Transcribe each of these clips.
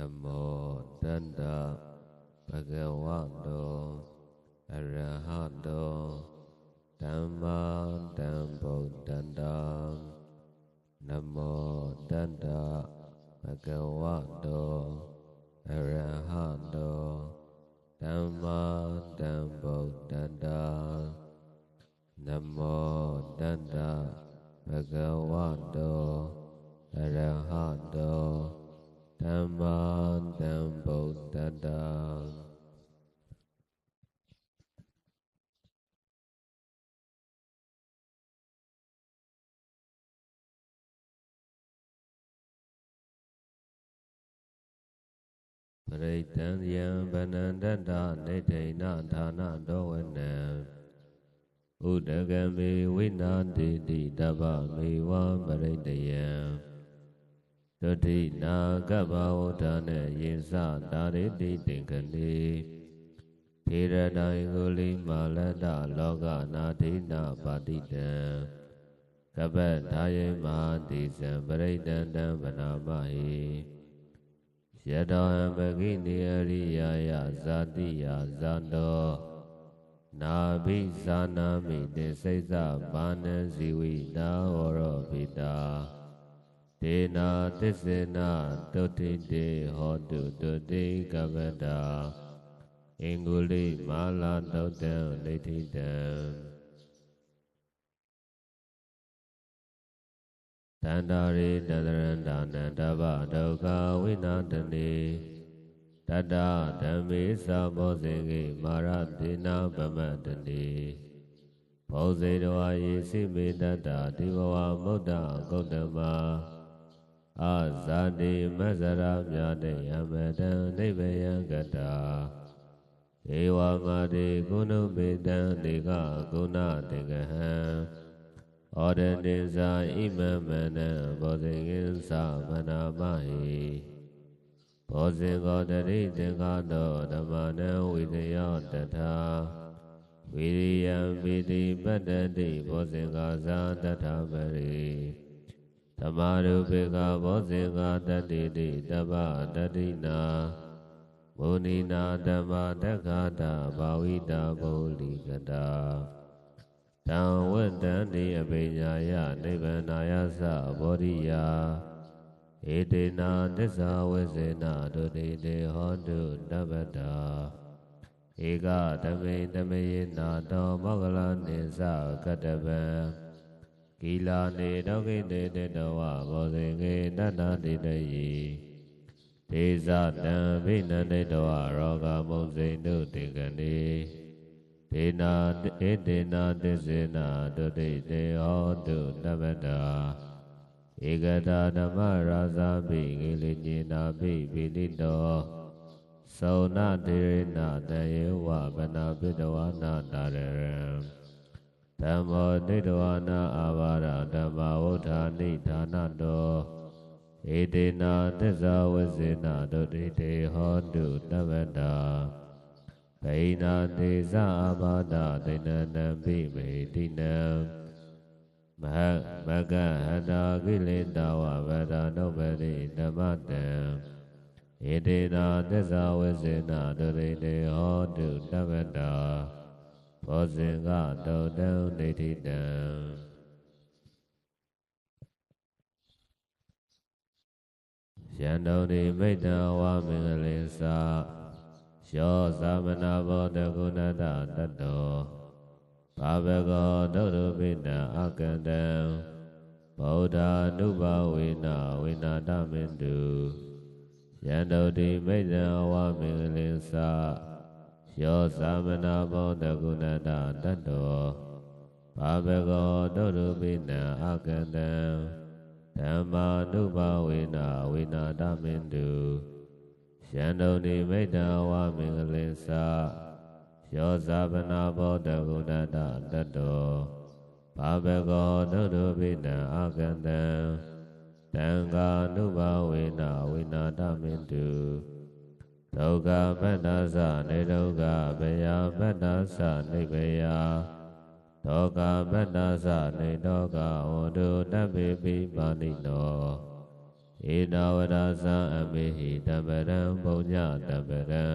နမောတတ္တဘဂဝတောအရဟတောဓမ္မာတံဗုဒ္ဓံတံနမောတတ္တဘဂဝတောအရဟတောဓမ္မာတံဗုဒ္ဓံတံနမောတတ္တဘဂဝတောအရဟတော ဓမ္မာတံဗုဒ္ဓတံပရိတံယံဗနန္တတနေဋိဏဌာနတောဝနံဥဒကမေဝိနာတိတိတဗ္ဗမေဝပရိတယံ ဒုတိနာကပ္ပဝဋ္ဌာနဲ့ယေစတာရိတိတင်ကလေးထေရတိုင်ကိုလိမာလတ္တလောကနာဒိနာပါတိတံကပ္ပဒါယေမာတိစံပရိတံတံဗနာမဟိယတောဟံပကိနိအရိယာယဇာတိယဇာတောနာဘိဇာနာမိတေစိတ်သဘာနံဇီဝိတာဝရောပိတာ ဒေနာသစ္စေနာတုတိတေဟောတုတုတိကဗတာအင်္ဂုလိမာလာတုတ်တံဒိဋ္ဌိတံတန္တာရိတတရန္တာနန္တဗဒုက္ခဝိနာတနေတတ္တဓမ္မေသဘောဇင်ကိမာရတိနာပမတနေဘောဇေတဝါယေစိမေတ္တာဒီဘဝမုဒ္ဒဂௌတမ အာဇာတိမဇရာမြတ်တေယမတံနိဗ္ဗယံကတာဧဝမာတိကုဏုပေတံဒေကကုဏတေကဟံဩဒတိဇာဣမမနံဘောဇင်ကိသဗနာမဟိဘောဇင်ကောတရိသင်္ဃတောဓမ္မနံဝိတယောတထာဝိရိယံပိတိပတ္တတိဘောဇင်္ဂဇာတထာပရိ ဓမ္မာရုပေကဘောဇင်္ဂတတ္တိတိတပ္ပတတ္တိနာမုနိနာဓမ္မတက္ခတာဘာဝိတာဗုလိကတာတံဝတ္တန္တိအပိညာယနိဗ္ဗာနာယသဘောရိယာဧတေနာသစ္စာဝိစေနာဒုတိတေဟောတုတပ္ပတာဧကတမေတမေယနာတောမောဂလနိသကတပံ ကိလာနေဒုက္ခိတေတတဝဘောဇင်ကေတတ္တတိတယိဒေဇတံဘိနန္တေတဝရောဂမုံစိန်တုတေကတိဒေနာဧတေနာသစ္စေနာဒုတိတေဟောတုတပ္ပတာဧကတာဓမ္မရာဇာပိကိလေညေနာပိပိတိတောသောနာတေရဏတယေဝဗနာပိတဝနာတာရံ ဓမ္မောတိတဝနာအာဘာရဓမ္မဝဋ္ဌာနိဌာနတောဧတေနာသစ္စာဝစေနာဒုတိတေဟောတုတပ္ပတာဗိနာတေဇအာဘာဒဒိဏနံပိမေတိနံမဟမကဟတာကိလေသာဝဗဒနုပတိဓမ္မတံဧတေနာသစ္စာဝစေနာဒုရိတေဟောတုတပ္ပတာ ဘောဇင်ကတောတံဒိဋ္ဌိတံယန္တုန်ဒီမိတ္တဝါမင်္ဂလိသာယောသမနာဘောတကုဏတတတ္တောဘာဝကောဒုရပိတံအကတံဗုဒ္ဓ ानु ဘဝေနဝေနာတမင်တုယန္တုတိမိတံဝမင်္ဂလင်္စ ယောသမနာဘောတကုဏတတတ္တောဘာဝကောဒုရပိတံအကတံဓမ္မာနုဘဝေနဝေနာတမင်တုယန္တုန်ဒီမိတ္တဝမင်္ဂလင်္စယောဇာပနာဘောတကုဏတတတ္တောဘာဘကောဒုဒုပိတံအာကံတံတံဃာနုဘဝေနဝိနာတမင်တု ဒုက္ခပတ္တသနေဒုက္ခဘယပတ္တသနိဗ္ဗယဒုက္ခပတ္တသနေဒုက္ခဝတုတပိပိပါဏိနောဧတဝရသအမေဟိတပရံပုံညတပရံ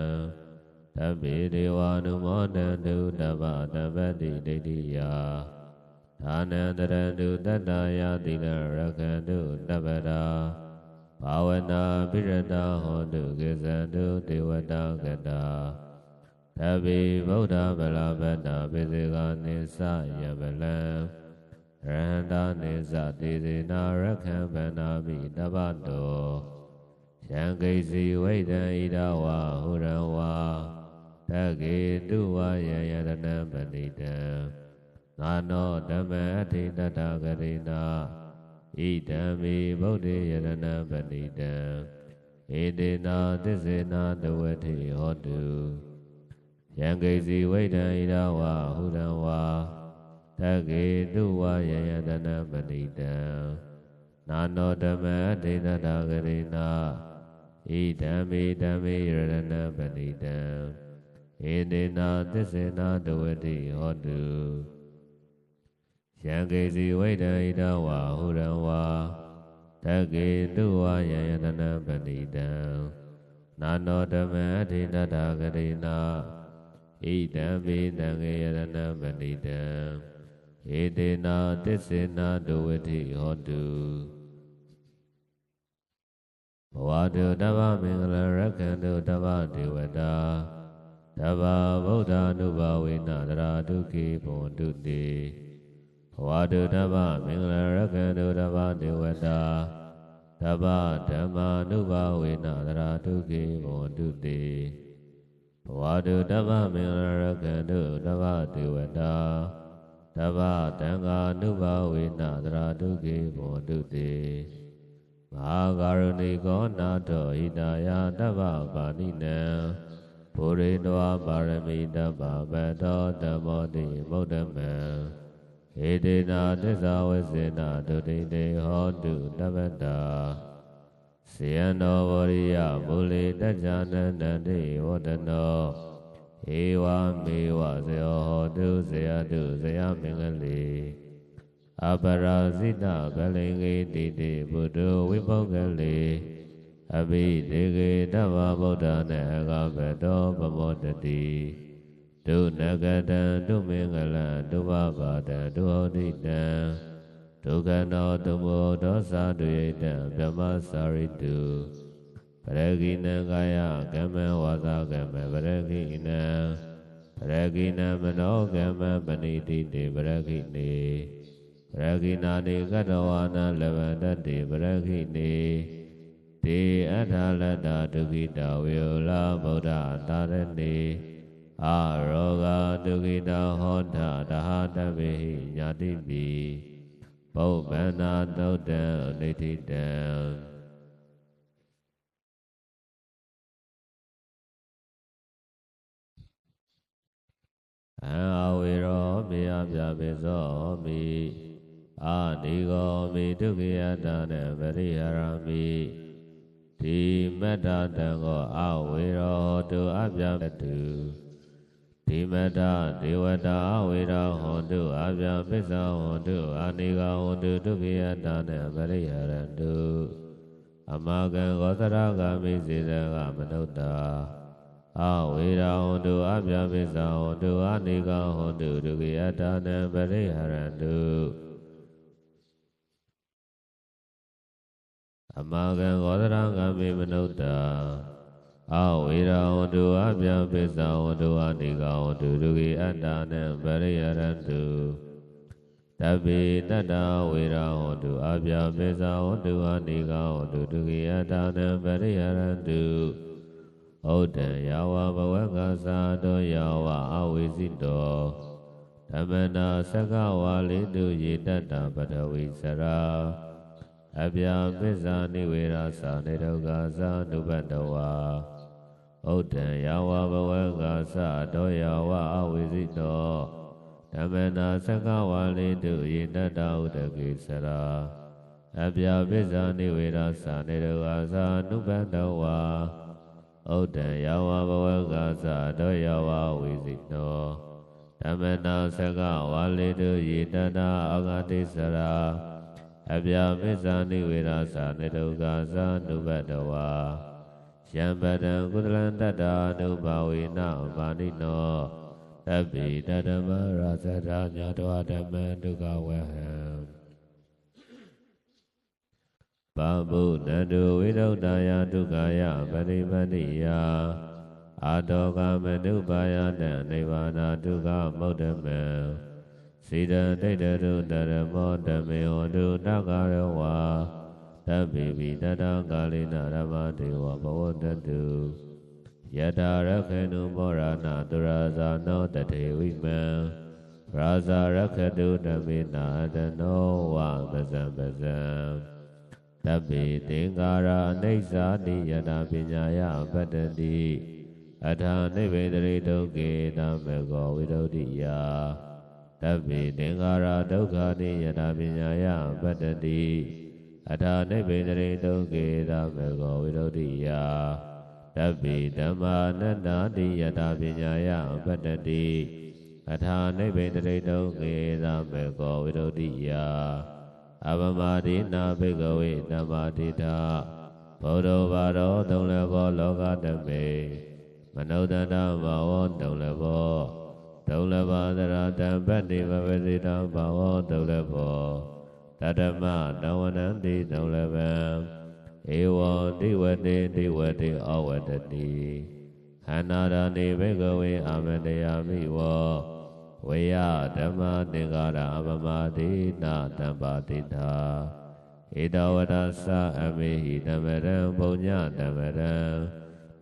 တပိဒေဝ ानु မောတံတုတပ္ပတပတ္တိဒိဋ္ဌိယဒါနံတရတုတတ္တယတိလရခန္တုတပ္ပရာ ဘာဝနာပိရတဟောတုကိသန္တုဒေဝတာကတာသဗ္ဗေဗုဒ္ဓဗလဗတ္တပိစေကနိသယဗလံရဟန္တာနိသတိစေနာရခံဗန္နာမိတပ္ပတောယံကိစီဝိဒံဣဒဝါဟုရံဝါတကေတုဝါယယတနံပဏိတံနာနောဓမ္မအထိတတဂရိနာ ဣဒံမိဗုဒ္ဓေယရဏပဏိတံဧတေနာသစ္စေနာတဝတိဟောတုယံကိစီဝိဒံဣဒဝါဟုရံဝါတကေတုဝါယယတနပဏိတံနာနောဓမ္မအထိတတဂရိနာဣဒံမိဓမ္မေယရဏပဏိတံဧတေနာသစ္စေနာတဝတိဟောတု ယံကေစီဝိတံဣဒဝါဟုရံဝါတကေတုဝါယယတနပဏိတံနာနောဓမ္မအထိတတဂရိနာဣဒံမိတံကေယရဏပဏိတံဧတေနာသစ္စေနာဒဝတိဟောတုဘဝတုတဗ္ဗမင်္ဂလရက္ခန္တုတဗ္ဗဒေဝတာတဗ္ဗဗုဒ္ဓ ानु ဘဝေနတရာဒုက္ခိဘဝန္တုတိဘ ဝတုတဗ္ဗမင်္ဂလရက္ခန္တုတဗ္ဗဒေဝတာတဗ္ဗဓမ္မာနုဘဝေနတရာဒုက္ခိဘဝန္တုတိဘဝတုတဗ္ဗမင်္ဂလရက္ခန္တုတဗ္ဗဒေဝတာတဗ္ဗတံဃာနုဘဝေနတရာဒုက္ခိဘဝန္တုတိမဟာကာရုဏိကောနာတောဣဒာယတဗ္ဗပါဏိနံဘုရိတောပါရမိတဗ္ဗဗတောဓမ္မောတိမုဒ္ဓမံ ဧတေနာသစ္စာဝိစေနာဒုတိတေဟောတုတပ္ပတာစေယနောဝရိယမူလေတကြနန္တတိဝတ္တနောဧဝမေဝဇောဟောတုဇေယတုဇေယမင်္ဂလေအပရာဇိတဗလိင်္ဂေတိတိဘုဒ္ဓဝိပုဂ္ဂလေအဘိဒေကေတဗ္ဗဗုဒ္ဓနေအကဘတောပမောတတိ ဒုနဂတံဒုမင်္ဂလံဒုဘဘာတံဒုဟောတိတံဒုက္ခနောဒုမောဒောသာဒုယိတံဗြဟ္မစာရိတုပရဂိနံကာယကမ္မဝါစာကမ္မပရဂိနံပရဂိနံမနောကမ္မပဏိတိတေပရဂိနေပရဂိနာနေကတဝါနာလဗန္တတေပရဂိနေတေအထာလတ္တဒုက္ခိတဝေယလာဗုဒ္ဓတာရဏေ အာရောဂဒုက္ခိတဟောထတဟတဗေဟိညာတိပိပုပ္ပန္နာသုတ်တံဒိဋ္ဌိတံအဝေရောမေယပြပိသောမိအာဒီကောမိဒုက္ခယတနပရိဟရမိဒီမတ္တတံကိုအဝေရောတုအပြတု ဒီမတ္တဒေဝတာအဝေရောဟောတုအပြပိစ္ဆဟောတုအာနိကဟောတုဒုက္ခယတနပရိဟရတုအမကံဂောသရဂာမိစေတကမနုဿာအဝေရာဟောတုအပြပိစ္ဆဟောတုအာနိကဟောတုဒုက္ခယတနပရိဟရတုအမဂံဂောဒရံကမေမနုဿာ အဝေရာဝတုအပြပိစ္ဆဝတုအနိကဝတုဒုက္ခိအတ္တနံပရိယရတုတပိတတ္တဝေရာဝတုအပြပိစ္ဆဝတုအနိကဝတုဒုက္ခိအတ္တနံပရိယရတုဩတံယဝဘဝကသာတောယဝအဝိစိတောဓမ္မနာသက္ကဝါလိတုယေတတ္တပထဝီစရာအပြာပစ္စာနိဝေရသနေဒုက္ခသာနုပတဝါ ဥဒ္ဒံယဝဘဝကသတောယဝအဝိဇိတောဓမ္မနာသက္ကဝါလိတုယေတတဥဒကိစရာအပြာပစ္စာနိဝေရသနေဒုက္ခသာနုပတဝါဥဒ္ဒံယဝဘဝကသတောယဝဝိဇိတောဓမ္မနာသက္ကဝါလိတုယေတတအဂတိစရာအပြာမစ္ဆာနိဝေရသာနေတုကသာနုဘတဝါ ယံပတံကုသလံတတ္တာနုဘာဝေနမာနိနောတပိတဓမ္မရာဇရာညတောဓမ္မဒုက္ခဝဟံပါဗုဒ္ဓတုဝိရုဒ္ဓယဒုက္ခယပရိပတိယအာတောကမနုပါယတံနိဗ္ဗာနဒုက္ခမုဒ္ဓမေစေတတိတတုတရမောဓမေဟောတုတက္ကရဝါ တပိပိတတကာလိနရမတေဝဘဝတတုယတာရခေနုမောရဏသူရဇာနောတထေဝိမံရာဇာရခတုဓမေနာတနောဝပဇံပဇံတပိသင်္ကာရအိဋ္ဌာတိယတာပညာယပတ္တိအထာနိဗ္ဗေတရိဒုက္ခေတမေကောဝိရုဒ္ဓိယတပိသင်္ကာရဒုက္ခတိယတာပညာယပတ္တိ အထာနိဗ္ဗေတရိဒုက္ခေတမေကောဝိရုဒ္ဓိယတပိဓမ္မာနတ္တာတိယတာပညာယပတ္တိအထာနိဗ္ဗေတရိဒုက္ခေတမေကောဝိရုဒ္ဓိယအပမဒိနာဘိကဝေဓမ္မာတိတာဘောဓဘာရောသုံးလည်းဘောလောကတမေမနုဿတဘာဝတုံလည်းဘောတုံလည်းဘာသရတံပတ္တိဘဝတိတံဘာဝတုံလည်းဘော တတမတဝနံတိတုံလည်းဗံဧဝံတိဝတိတိဝတိအဝတတိဟန္နာရဏိဘိကဝေအာမတယာမိဝောဝေယဓမ္မသင်္ကာရအပမတိနာတံပါတိတာဧတဝရသအမေဟိဓမ္မရံဘုံညဓမ္မရံ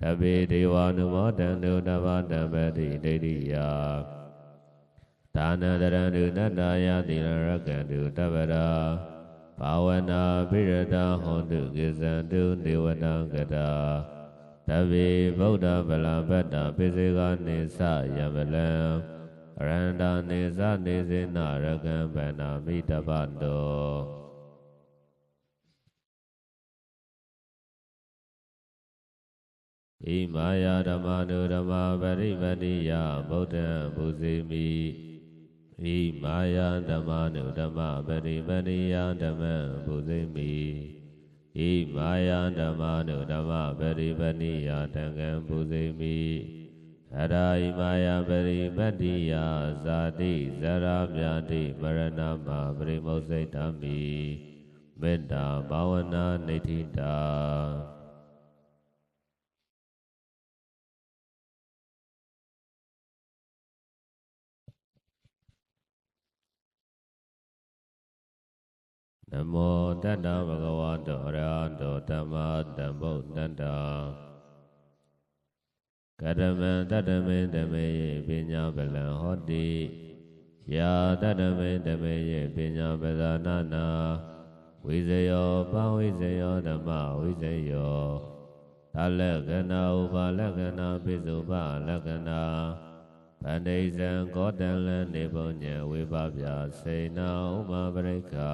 တပိဒေဝ ानु မောတံဒုတဘာတံပတိဒိဋ္ဌိယ ဒါနတရံဒုနတ္တယတိရရကံဒုတဗရာဘာဝနာပိရတဟောတုကိဇံတုဒေဝတံကတာတပိဗုဒ္ဓဗလပတ္တပိစေကနေသယမလံရန္တာနေသနေစေနရကံဗန္နာမိတပတောဣမာယာဓမ္မနုဓမ္မပရိပတိယဗုဒ္ဓံဘုဇေမိ ဣမာယာဓမ္မနုဓမ္မပရိပတိယဓမ္မံဘုဇေမိဣမာယာဓမ္မနုဓမ္မပရိပတိယတံကံဘုဇေမိအရာဣမာယာပရိပတိယဇာတိဇရာမြာတိမရဏမပရိမုစိတ်တမိမေတ္တာဘာဝနာနေတိတာ နမောတတ္တဗုဒ္ဓဝါတောအရဟတောဓမ္မတံဗုဒ္ဓတ္တကတမံတတ္တမေတမေယေပညာပလံဟောတိယာတတ္တမေတမေယေပညာပဇာနာနာဝိဇယောပဝိဇယောဓမ္မဝိဇယောသလက္ခဏာဥပါလက္ခဏာပိစုပလက္ခဏာဗန္ဒိဇံကောတံလံနေပုံညေဝိပပြစေနာဥမပရိက္ခာ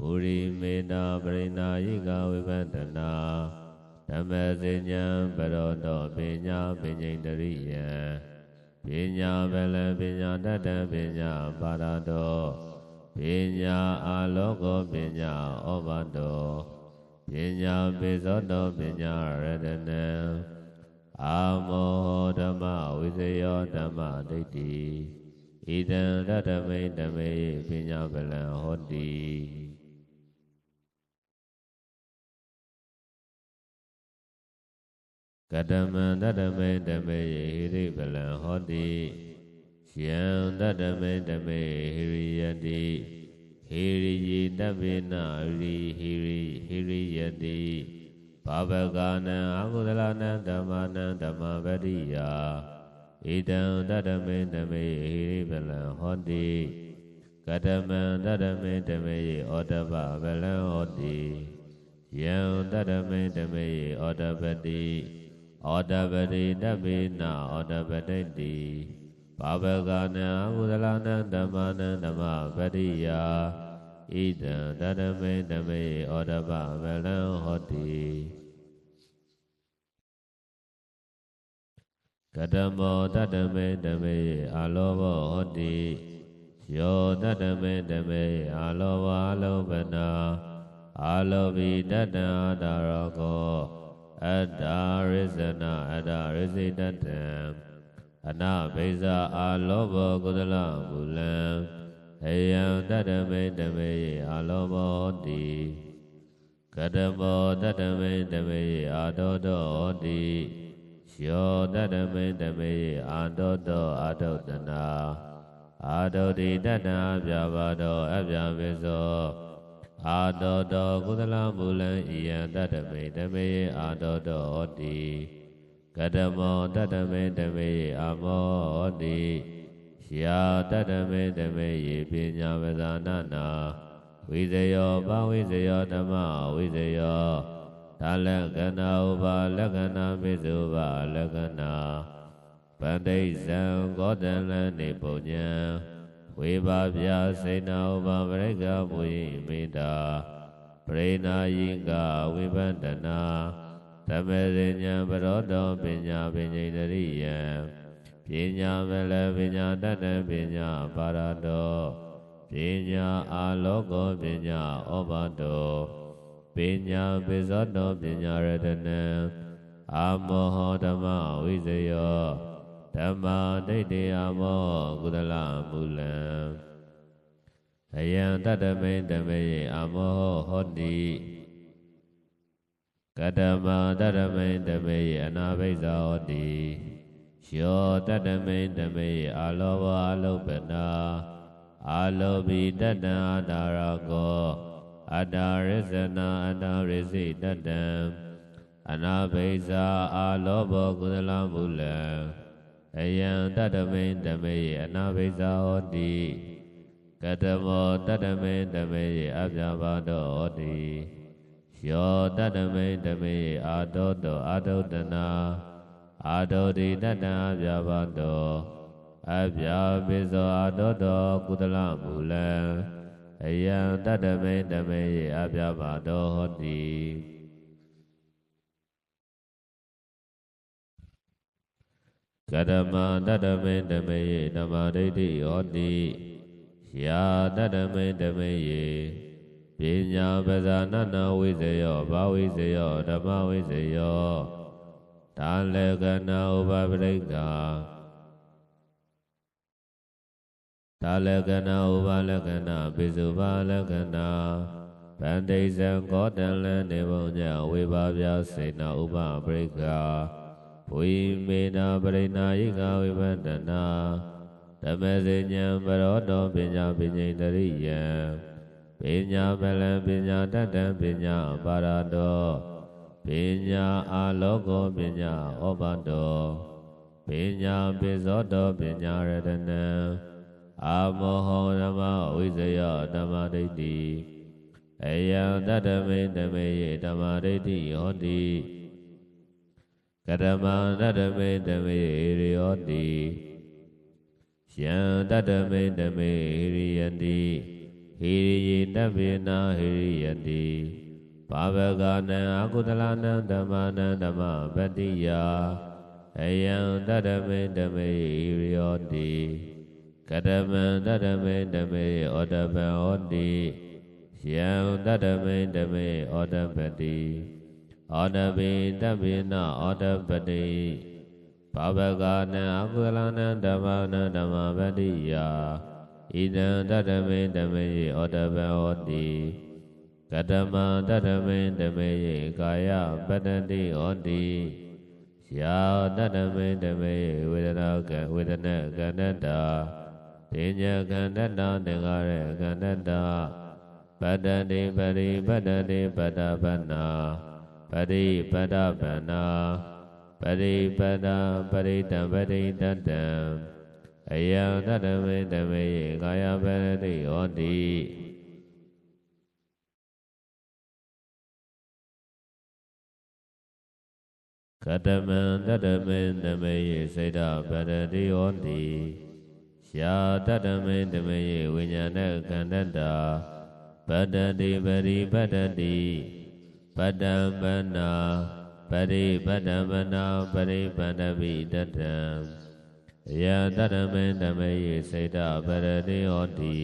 ပုရိမေနာပရိနာယိကဝိပန္တနာဓမ္မစဉ္ညာပရောတောပညာပဉ္စိတရိယံပညာဗလံပညာတတ္တပညာပါရတောပညာအာလောကောပညာဩဘတောပညာပေဇောတောပညာရတနံအာမောဓမ္မဝိဇယောဓမ္မဒိဋ္ဌိဣဒံတတမိတမေပညာဗလံဟောတိ ကတမံတတမေတမေဟိရိပလံဟောတိယံတတမေတမေဟိရိယတိဟိရိယတဗေနဟိရိဟိရိဟိရိယတိဘာဝကနံအကုသလနံဓမ္မနံဓမ္မပတိယဣဒံတတမေတမေဟိရိပလံဟောတိကတမံတတမေတမေဩတပပလံဟောတိယံတတမေတမေဩတပတိ ဩတပတိတပိနာဩတပတိတိဘာဝကနံအကုသလနံဓမ္မနံဓမ္မပတိယဣဒံတတမေတမေဩတပဗလံဟောတိကတမောတတမေတမေအာလောဘောဟောတိယောတတမေတမေအာလောဘာလောဘနာလောဘိတတ္တအာတာရောကော အတ္တာရိဇနာအတ္တရိစိတတ္တံအနာဘိဇာအာလောဘောကုသလမူလံအယံတတ္တမေတမေအာလောဘောတိကတမောတတ္တမေတမေအာတောတောတိယောတတ္တမေတမေအာတောတောအာတုတနာအာတုတိတတ္တပြပါတောအပြပိသော အာတောတောကုသလမူလံဤယံတတ္တမေတမေအာတောတောတိကတမောတတ္တမေတမေအာမောတိယာတတ္တမေတမေပညာဝဇာနနာဝိဇယောဘာဝိဇယောဓမ္မဝိဇယောဒါလက္ခဏာဥပါလက္ခဏာပိစုပါလက္ခဏာပန္တိဇံကောတလံနေပုံညံ ဝေဘာပြစေနာဥပါပရိက္ခမူယိမေတာပရိနာယိကဝိပန္တနာသမေဇဉံပရောတောပညာပဉ္စိတရိယံပညာမလပညာတတ္တပညာပါရတောပညာအာလောကောပညာဩဘာတောပညာပိဇောတောပညာရတနံအာမောဟဓမ္မဝိဇယော ဓမ္မာဒိဋ္ဌိအမောကုသလမူလံအယံတတ္တမိတမေအမောဟောတိကတမတတ္တမိတမေအနာဘိဇာဟောတိယောတတ္တမိတမေအာလောဘအာလုပနာအာလောဘိတတ္တအာဒါရကောအတ္တရဇနာအတ္တရစိတတ္တံအနာဘိဇာအာလောဘောကုသလမူလံ အယံတတ္တမိတမေအနာဘိဇာဟောတိကတမောတတ္တမိတမေအပြာပါတောဟောတိယောတတ္တမိတမေအာတောတောအာတုတနာအာတောတိတတ္တအပြာပါတောအပြာပိဇောအာတောတောကုသလမူလံအယံတတ္တမိတမေအပြာပါတောဟောတိ ကရမတတ္တမိတမေဓမ္မဒိဋ္ဌိဟောတိယာတတ္တမိတမေပညာပဇာနနာဝိဇယောဘာဝိဇယောဓမ္မဝိဇယောဒါလေကနာဥပပရိက္ခာဒါလက္ခဏာဥပါလက္ခဏာပိစုပါလက္ခဏာဗန္တိဇံကောတလံနေဘုံညဝေပါပြစေနာဥပပရိက္ခာ ဝိမေနာပရိနာယိကဝိပန္တနာဓမ္မစေညံပရောတောပညာပဉ္စိတရိယံပညာပလံပညာတတ္တံပညာပါရတောပညာအာလောကောပညာဩဘတောပညာပိဇောတောပညာရတနံအာမောဟောဓမ္မဝိဇယဓမ္မဒိဋ္ဌိအယံတတမေတမေယေဓမ္မဒိဋ္ဌိဟောတိ ကရမတတမေတမေရိယောတိယံတတမေတမေဟိရိယတိဟိရိယေတဗေနာဟိရိယတိဘာဝကနံအကုသလနံဓမ္မနံဓမ္မပတ္တိယအယံတတမေတမေဟိရိယောတိကတမံတတမေတမေဩတပံဩတိယံတတမေတမေဩတပတိ ဩတပိတပိနဩတပတိဘာဝကနံအကုလနံဓမ္မနံဓမ္မပတိယဣဒံတတမေတမေဩတပံဩတိကတမံတတမေတမေကာယပတ္တိဩတိယာတတမေတမေဝေဒနာကဝေဒနာကန္တတာတင်ညကန္တတသင်္ခါရကန္တတပတ္တတိပရိပတ္တတိပတ္တပနာ ပရိပတ္တပနာပရိပတ္တပရိတံပရိတတံအယံတတမေတမေကာယပရတိဟောတိကတမံတတမေတမေစေတပရတိဟောတိရှာတတမေတမေဝိညာဏကန္တတာပတ္တတိပရိပတ္တတိ ပတ္တံပနာပရိပတ္တမနာပရိပတ္တပိတတံယတတမေတမေစေတပရတိဟောတိ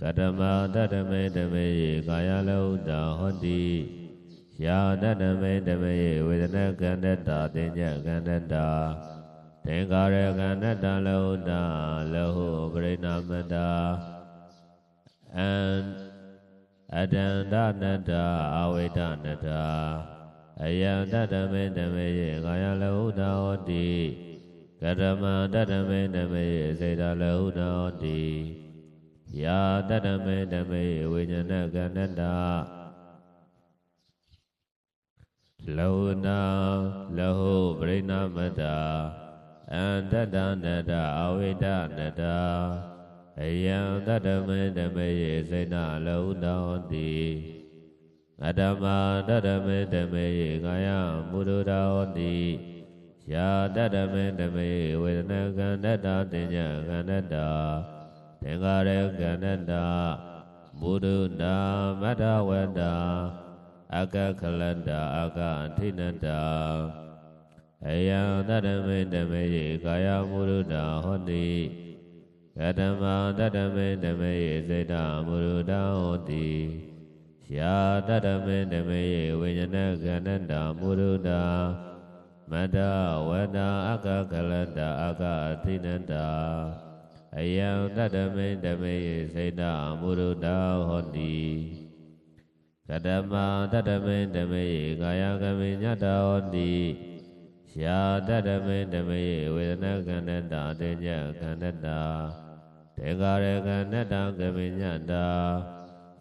ကတမတတမေတမေယေကာယလောတာဟောတိယာတတမေတမေယေဝေဒနာကန္တတာတင်ညကန္တတာ သင်္ကာရကန္တတာလောတာလောဟုပရိနာမတာအံအတန္တနတအဝိဒနတအယံတတမေတမေယေကာယလောတာဟောတိကတမတတမေတမေယေစေတလောတာဟောတိယာတတမေတမေဝိညာဏကန္တတာလောနာလဟုပရိနာမတာ အန္တတနတအဝိဒနတာအယံတတမေတမေစေနလောတောတိအတ္တမတတမေတမေကာယမုဒ္ဒရာဟောတိယာတတမေတမေဝေဒနာကန္တတာတင်ညာကန္တတာသင်္ကာရကန္တတာဘုဒ္ဓနာမတ္တဝတ္တာအကခလတ္တာအကအထိနတာ အယံတတမေတမေကာယမုဒ္ဒတာဟောတိကတမတတမေတမေစေတမုဒ္ဒတာဟောတိယာတတမေတမေဝိညာဏကန္တတာမုဒ္ဒတာမတ္တဝတ္တာအကခလတ္တာအကအထိနတာအယံတတမေတမေစေတမုဒ္ဒတာဟောတိကတမတတမေတမေကာယကမေညတဟောတိ ယာတတမေတမေဝေဒနာကန္တတာတေညကန္တတာတေကာရကန္တတာကမေညတာ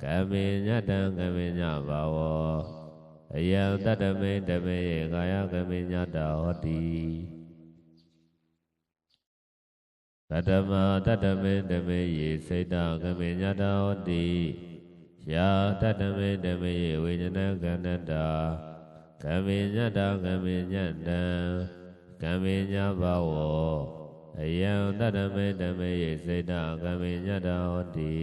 ကမေညတံကမေညဘာဝအယံတတမေတမေကာယကမေညတာဟောတိတတမတတမေတမေယေစိတ်တကမေညတာဟောတိယာတတမေတမေဝိညာဏကန္တတာ ကမေညတာကမေညတံကမေညဘာဝအယံတတမေတမေစိတ်တကမေညတာဟောတိ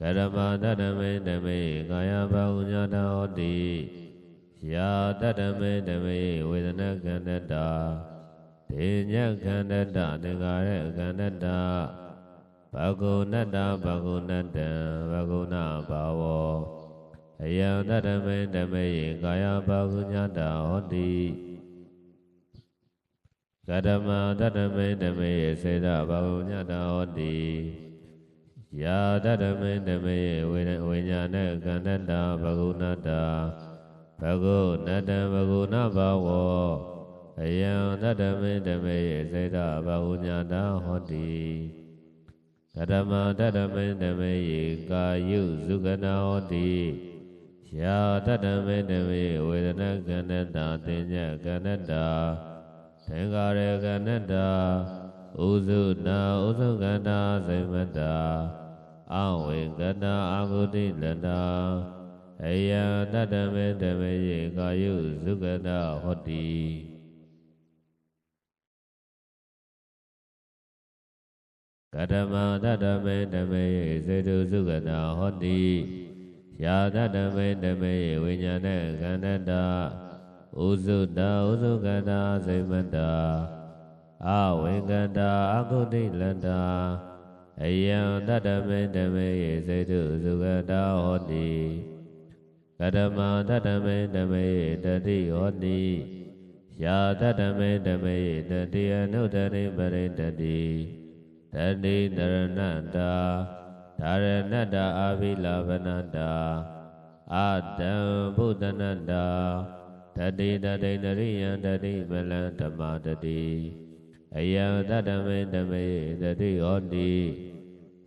ကရမတတမေတမေကာယဘာဝညတာဟောတိယာတတမေတမေဝေဒနာကန္တတာတေညကန္တတာသင်္ကာရကန္တတာဘဂုဏတ္တဘဂုဏတ္တဘဂုဏဘာဝ အယံတတမေတမေကာယဘာဂုညတာဟောတိကတမတတမေတမေစေတဘာဂုညတာဟောတိယာတတမေတမေဝိဝိညာဏကန္တတာဘဂုဏတ္တဘဂုဏတ္တဘဂုဏဘာဝအယံတတမေတမေစေတဘာဂုညတာဟောတိကတမတတမေတမေကာယုစုကနာဟောတိ ယာတတမေတမေဝေဒနာကန္နတာတင်ညကန္နတာသင်္ကာရကန္နတာဥစုနာဥစုကန္နာစိမတာအဝေကနာအာဂုတိလတာအယတတမေတမေကာယုစုကနာဟောတိကတမတတမေတမေစေတုစုကနာဟောတိ ယာတတမေတမေဝိညာဏကန္တတာဥစုတာဥစုကတာစိမတာအဝေကတာအကုတိလတာအယံတတမေတမေစေတုစုကတာဟောတိကတမတတမေတမေတတိဟောတိယာတတမေတမေတတိအနုတရိပရိတတိတတိတရဏတာ ဒါရဏတာအာဘိလာဗနတာအာတံဘုဒ္ဓနတာတတိတတိနရိယံတတိမလံဓမ္မတတိအယံတတမေတမေတတိဟောတိ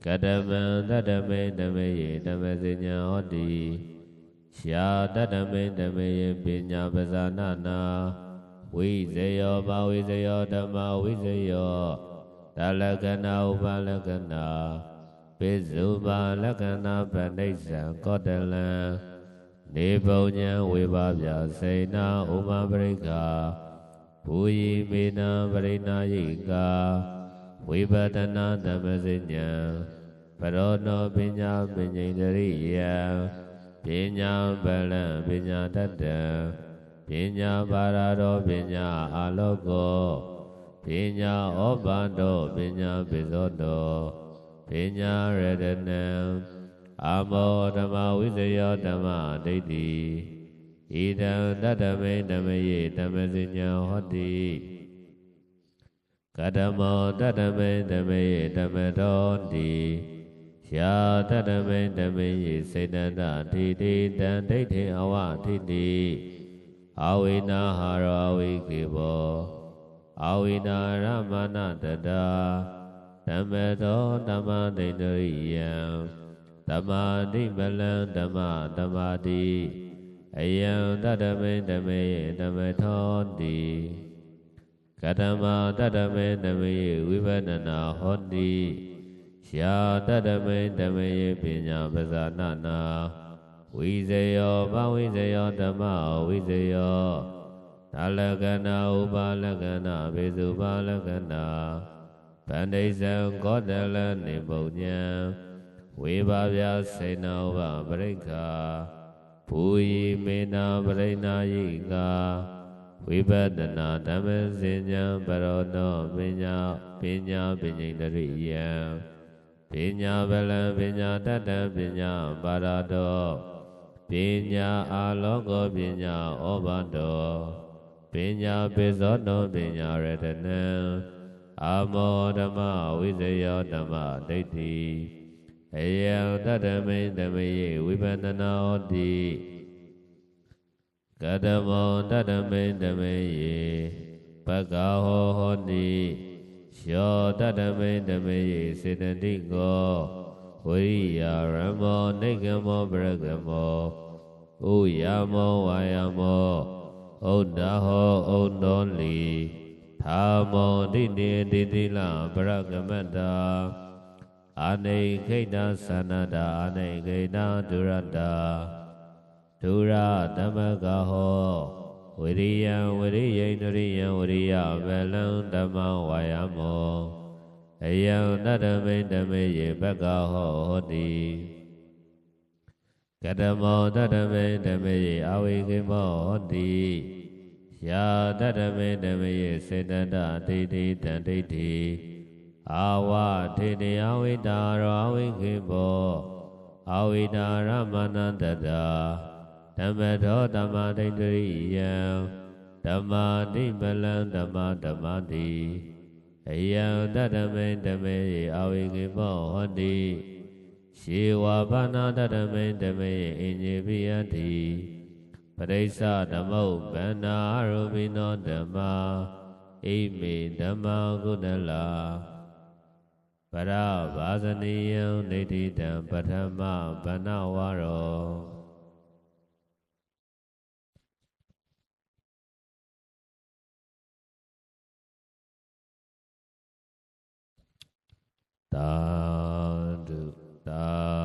ကတမံတတမေတမေဓမ္မစဉ္ညာဟောတိရှာတတမေတမေပညာပဇာနာနာဝိဇယောဘာဝိဇယောဓမ္မဝိဇယောတလကနာဥပလကနာ ပိစုပါလက္ခဏာပဏိစ္စံကောတလံနေပုံညာဝေပါပြစေနာဥမပရိက္ခဘူယိမေနပရိနာယိကာဝိပဒနာဓမ္မစဉ္ညာပရောနောပညာပဉ္စိတရိယပညာပလံပညာတတ္တပညာပါရတော်ပညာအာလောကောပညာဩဘာတောပညာပိသောတော ပညာရတနံအာမောဓမ္မဝိဇယောဓမ္မဒိဋ္ဌိဣဒံတတမေဓမ္မယေဓမ္မစဉ္ညာဟောတိကတမောတတမေဓမ္မယေဓမ္မတော်တိယာတတမေဓမ္မယေစေတန္တတိတိတံဒိဋ္ဌိအဝတိတိအဝိနာဟာရောအဝိကေဘောအဝိနာရမဏတတာ ဓမ္မသောဓမ္မဒိဋ္ဌိယံဓမ္မာတိမလံဓမ္မဓမ္မာတိအယံတတမေဓမ္မေဓမ္မထောတိကတမတတမေဓမ္မေဝိပဒနာဟောတိရှာတတမေဓမ္မေပညာပဇာနာနာဝိဇယောဘဝိဇယောဓမ္မဝိဇယောသာလကနာဥပါလကနာဘေစုပါလကနာ ဗန္ဒိဇံကောတလနိဗ္ဗုညံဝေဘာဗျာစေနောဘပရိက္ခာဘူယိမေနာပရိနာယိကာဝိပဒနာဓမ္မစဉ္ညာပရောနောပညာပညာပဉ္စိတရိယံပညာဗလံပညာတတ္တပညာပါရတောပညာအာလောကောပညာဩဘာတောပညာပိဇောတောပညာရတနံ အာမောဓမ္မဝိဇယောဓမ္မဒိဋ္ဌိအယံတတမိတမယေဝိပန္နနာဟောတိကတမောတတမိတမယေပက္ခဟောဟောတိယောတတမိတမယေစေတတိကောဝိရိယရမောနေကမောပရကမောဥယမောဝါယမောဥဒ္ဒဟောဥဒ္ဒောလီ သာမောတိတိတိတိလပရကမတ္တာအာနိခိတသနတာအာနိခိတဒုရတာဒုရဓမ္မကဟောဝိရိယံဝိရိယိန္ဒရိယံဝိရိယဗလံဓမ္မဝါယမောအယံတတမိတမေယေဘကဟောဟောတိကတမောတတမေတမေယေအဝိကိမောဟောတိ ယာတတမေတမေယေစေတတတိတိတံဒိဋ္ဌိအာဝထေတယဝိတာရောအဝိခေဘောအဝိတာရမဏတတာဓမ္မသောဓမ္မဒိဋ္ဌိယံဓမ္မာတိမလံဓမ္မဓမ္မတိအယံတတမေတမေအဝိကေမောဟောတိရှေဝဘာနာတတမေတမေအင်ညေပိယတိ ပရိစ္ဆဓမ္မုပ္ပန္နာရူပိနောဓမ္မာဣမေဓမ္မာကုတလာပရဗာဇနိယံဒိဋ္ဌိတံပထမဗဏဝါရောသာဓုသာ